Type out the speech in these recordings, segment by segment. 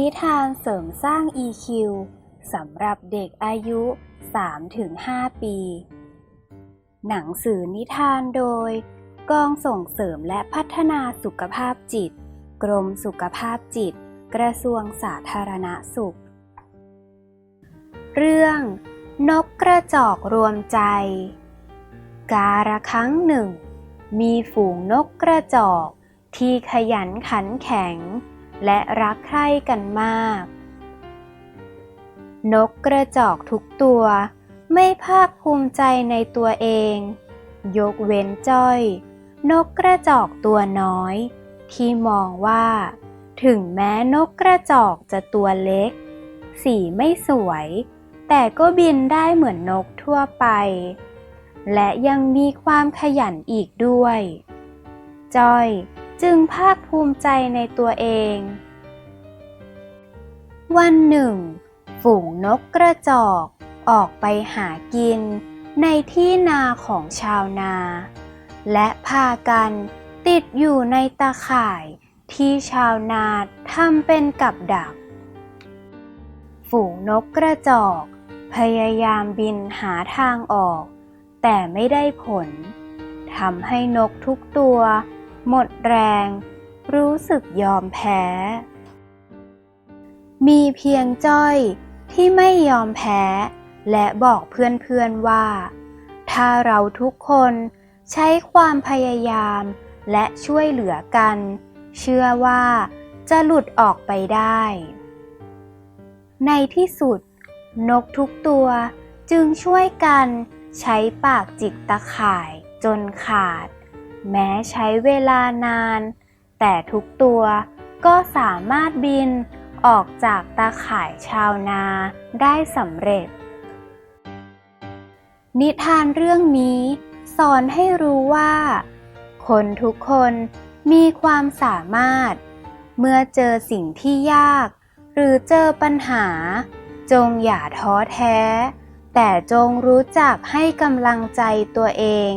นิทานเสริมสร้าง EQ สำหรับเด็กอายุ 3-5 ปี หนังสือนิทานโดย กองส่งเสริมและพัฒนาสุขภาพจิต กรมสุขภาพจิต กระทรวงสาธารณสุข เรื่อง นกกระจอกรวมใจ กาละครั้งหนึ่ง มีฝูงนกกระจอกที่ขยันขันแข็ง และรักใคร่กันมาก นกกระจอกทุกตัว ไม่ภาคภูมิใจในตัวเอง ยกเว้นจ้อย นกกระจอกตัวน้อย ที่มองว่า ถึงแม้นกกระจอกจะตัวเล็ก สีไม่สวย แต่ก็บินได้เหมือนนกทั่วไป และยังมีความขยันอีกด้วย จ้อย จึงภาคภูมิใจในตัวเอง วันหนึ่ง ฝูงนกกระจอกออกไปหากิน ในที่นาของชาวนา และพากันติดอยู่ในตาข่ายที่ชาวนาทำเป็นกับดัก ฝูงนกกระจอก พยายามบินหาทางออก แต่ไม่ได้ผลทำให้นกทุกตัว หมดแรง รู้สึกยอมแพ้ มีเพียงจ้อยที่ไม่ยอมแพ้ และบอกเพื่อนๆว่า ถ้าเราทุกคนใช้ความพยายามและช่วยเหลือกัน เชื่อว่าจะหลุดออกไปได้ ในที่สุด นกทุกตัวจึงช่วยกันใช้ปากจิกตะข่ายจนขาด แม้ใช้เวลานาน แต่ทุกตัวก็สามารถบินออกจากตาข่ายชาวนาได้สำเร็จ นิทานเรื่องนี้สอนให้รู้ว่า คนทุกคนมีความสามารถ เมื่อเจอสิ่งที่ยาก หรือเจอปัญหา จงอย่าท้อแท้ แต่จงรู้จักให้กำลังใจตัวเอง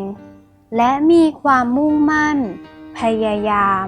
และมีความมุ่งมั่น พยายาม